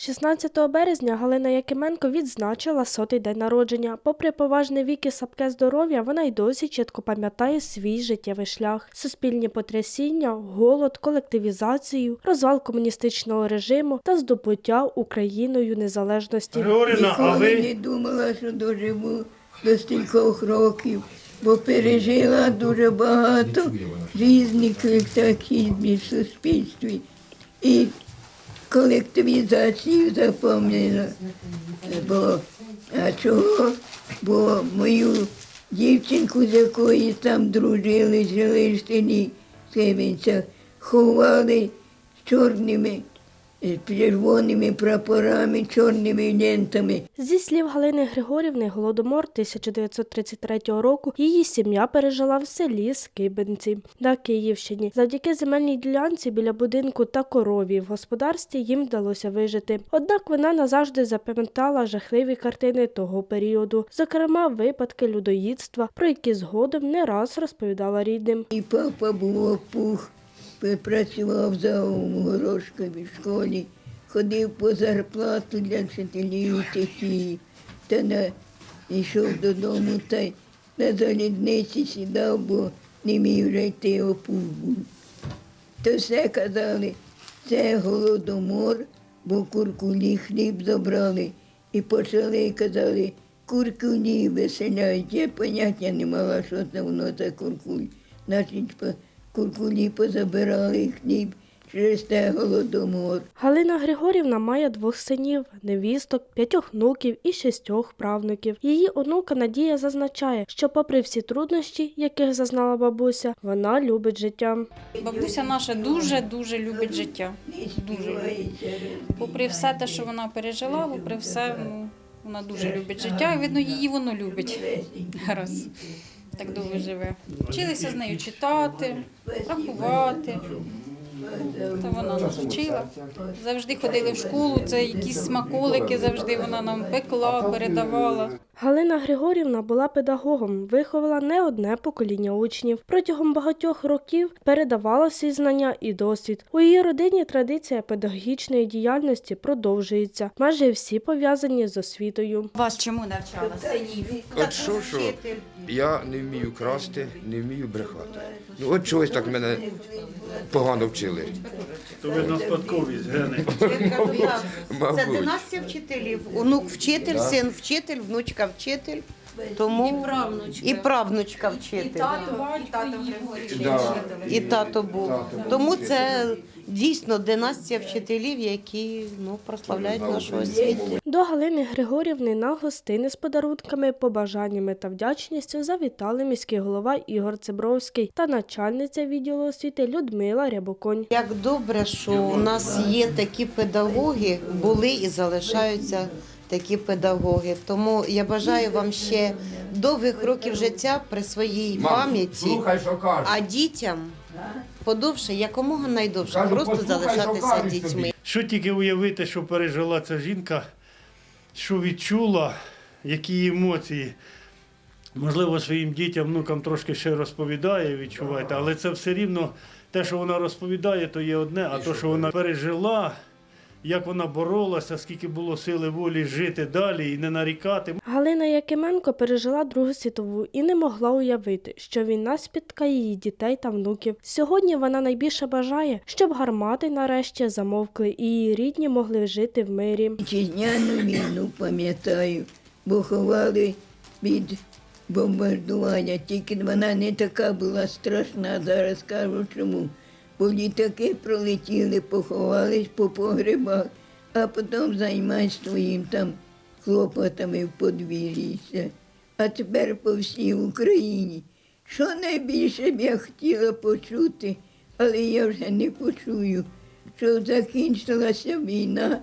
16 березня Галина Якименко відзначила сотий день народження. Попри поважний вік і слабке здоров'я, вона й досі чітко пам'ятає свій життєвий шлях, суспільні потрясіння, голод, колективізацію, розвал комуністичного режиму та здобуття Україною незалежності. Григорівна, а Ніколи не думала, що доживу до стількох років, бо пережила дуже багато різних катаклізмів в суспільстві. І колективізацію запомнила. Бо, а чого? Бо мою дівчинку, з якою там дружили, жили в селі Семенця, ховали з чорними, червоними прапорами, чорними лентами. Зі слів Галини Григорівни, голодомор 1933 року її сім'я пережила в селі Скибинці на Київщині. Завдяки земельній ділянці біля будинку та корові в господарстві їм вдалося вижити. Однак вона назавжди запам'ятала жахливі картини того періоду, зокрема випадки людоїдства, про які згодом не раз розповідала рідним. І папа був опух, працював за горошками в школі, ходив по зарплату для вчителів у та на, йшов додому та й на залізниці сідав, бо не міг йти опух. То все казали, це голодомор, бо куркулі хліб забрали. І почали казали, куркулі виселяють. Я поняття не мала, що це воно за куркуль. Значить, куркулі позабирали хліб через те голодомор. Галина Григорівна має двох синів, невісток, п'ятьох внуків і шістьох правнуків. Її онука Надія зазначає, що, попри всі труднощі, яких зазнала бабуся, вона любить життя. Бабуся наша дуже-дуже любить життя. Дуже любить. Попри все те, що вона пережила, попри все, ну, вона дуже любить життя, і видно, її воно любить. Раз. Так довго живе. Вчилися з нею читати, рахувати. Та вона нас вчила. Завжди ходили в школу, це якісь смаколики завжди вона нам пекла, передавала. Галина Григорівна була педагогом, виховала не одне покоління учнів. Протягом багатьох років передавала свої знання і досвід. У її родині традиція педагогічної діяльності продовжується. Майже всі пов'язані з освітою. Вас чому навчала? От що, що я не вмію красти, не вмію брехати. Ну от чогось так мене погано вчили. то видно спадковість гени. Це династія вчителів. Онук вчитель, син вчитель, внучка вчитель. Тому і правнучка, і правнучка вчитель. Да. І тато був. Тому це дійсно династія вчителів, які ну, прославляють нашу освіту. До Галини Григорівни на гостини з подарунками, побажаннями та вдячністю завітали міський голова Ігор Цибровський та начальниця відділу освіти Людмила Рябоконь. Як добре, що у нас є такі педагоги, були і залишаються такі педагоги. Тому я бажаю вам ще довгих років життя при своїй Мам, пам'яті, слухай, що кажуть. а дітям подовше, якомога найдовше, Кажу, просто послухай, що залишатися кажуть дітьми. тобі. Що тільки уявити, що пережила ця жінка, що відчула, які емоції. Можливо, своїм дітям, внукам трошки ще розповідає, відчуваєте, але це все рівно те, що вона розповідає, то є одне, а то, що вона пережила, як вона боролася, скільки було сили волі жити далі і не нарікати. Галина Якименко пережила Другу світову і не могла уявити, що війна спіткає її дітей та внуків. Сьогодні вона найбільше бажає, щоб гармати нарешті замовкли і її рідні могли жити в мирі. Вітчизняну війну пам'ятаю, бо ховали від бомбардування. Тільки вона не така була страшна, зараз кажу чому. Бо літаки пролетіли, поховались по погребах, а потім займайся своїм там хлопотами в подвір'ї. А тепер по всій Україні. Що найбільше б я хотіла почути, але я вже не почую, що закінчилася війна